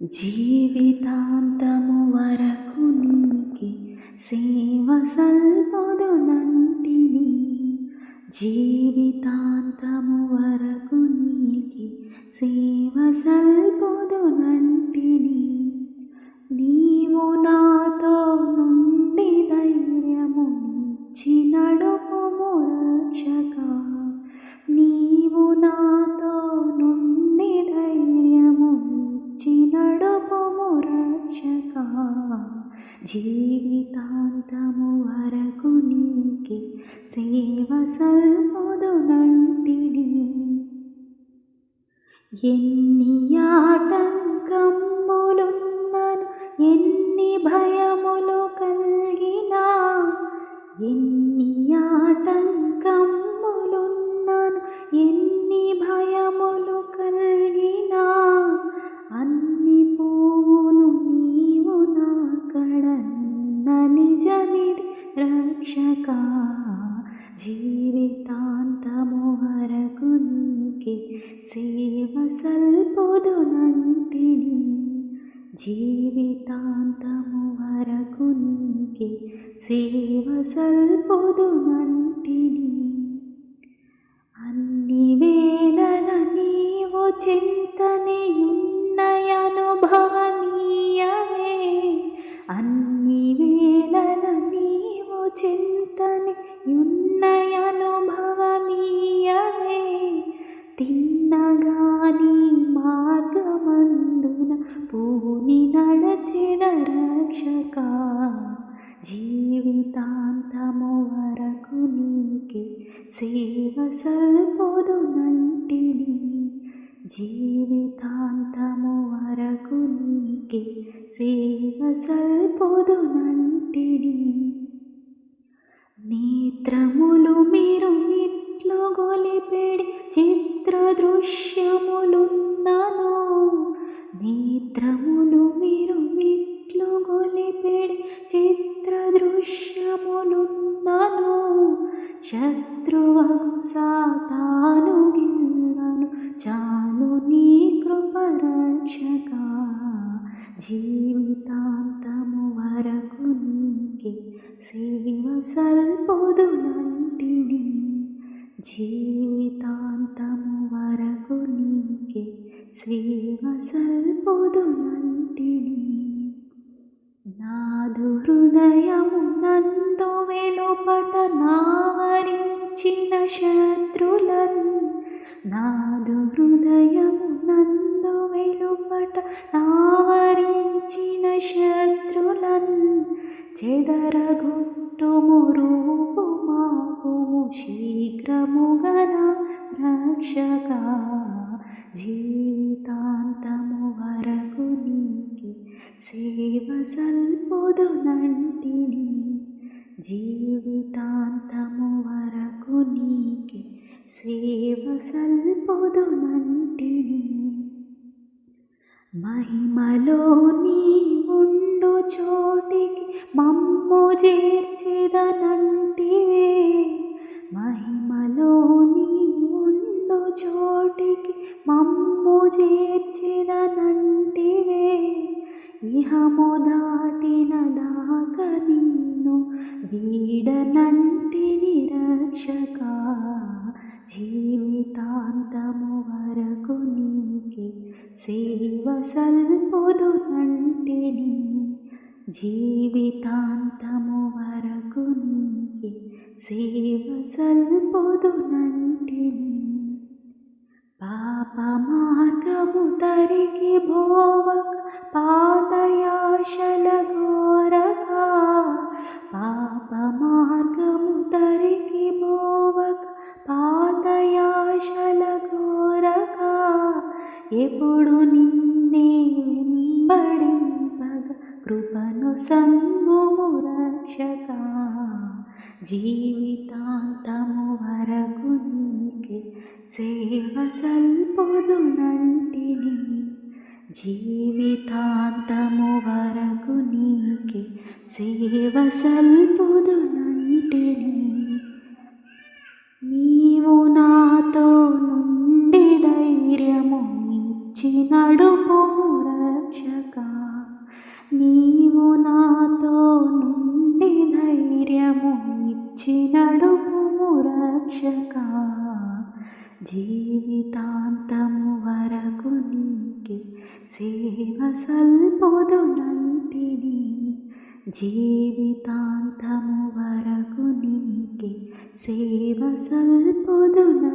జీవితాంతము వరకు నీకి సేవ సల్పొదునంటిని జీవితాంతము వరకు నీకి సేవ సల్పొదునంటిని నీవు నాతో నుండి జీవితాంతము వరకు నీకి సేవ సల్పుదునంటిని ఎన్ని ఆటంకములున్నను ఎన్ని భయములు కలిగినా ఎన్ని వరకు నీకి సేవ సల్పుదునంటిని జీవితాంతము వరకు నీకి సేవ సల్పుదునంటిని. అన్ని వేళల నీవు చింతనయున్నయనుభవనీయ తిన్నగాని మార్గమందున పూని నడచిన రక్షక. జీవితాంతము వరకు నీకి సేవ సల్పొదునంటిని జీవితాంతము వరకు నీకి సేవ సల్పొదునంటిని నేత్రములు మీరు ఇట్లు గొలిపెడి చిత్ర దృశ్యములున్నను నేత్రములు మీరు ఇట్లు గొలిపెడి చిత్ర దృశ్యములున్నను శత్రువగు సాతాను గిన్నను చాలు నీ కృపరక్షక రక్షక నీకి సేవ సల్పొదునంటిని జీవితాంతము వరకు నీకి సేవ సల్పొదునంటిని నాదు హృదయము నందు వెలుపట నావరించిన శత్రులను. నాదు హృదయము నందు వెలుపట నావరించిన శత్రులను. చెదరగొట్టుము రూపు శీఘ్రముగన రక్షక జీవితాంతము వరకు నీకి సేవ సల్పొదునంటిని జీవితాంతము వరకు నీకి సేవ సల్పొదునంటిని మహిమలో నీ ఉండు చోటికి మమ్ము చేర్చిదనంటివే. మహిమలో నీ ఉండు చోటికి మమ్ము చేర్చిదనంటివే. ఇహము దాటిన దాక నిన్ను వీడనంటి నిరక్షక జీవితాంతము వర సేవ సల్పొదునంటిని జీవితాంతము వరకు నీకి. సేవ సల్పొదునంటిని పాప మార్గము తరికి భోవక ఎప్పుడు నిన్నే వెంబడింపగ కృపను సంగుము రక్షక. జీవితాంతము వరకు నీకే సేవ సల్పొదునంటిని జీవితాంతము వరకు నీకే సేవ సల్పొదునంటిని నడిచి నడుపు రక్షక నీవు నాతో నుండి ధైర్యము ఇచ్చి నడుపు రక్షక. జీవితాంతము వరకు నీకే సేవ సల్పొదునంటిని జీవితాంతము వరకు నీకే సేవ సల్పొదునంటిని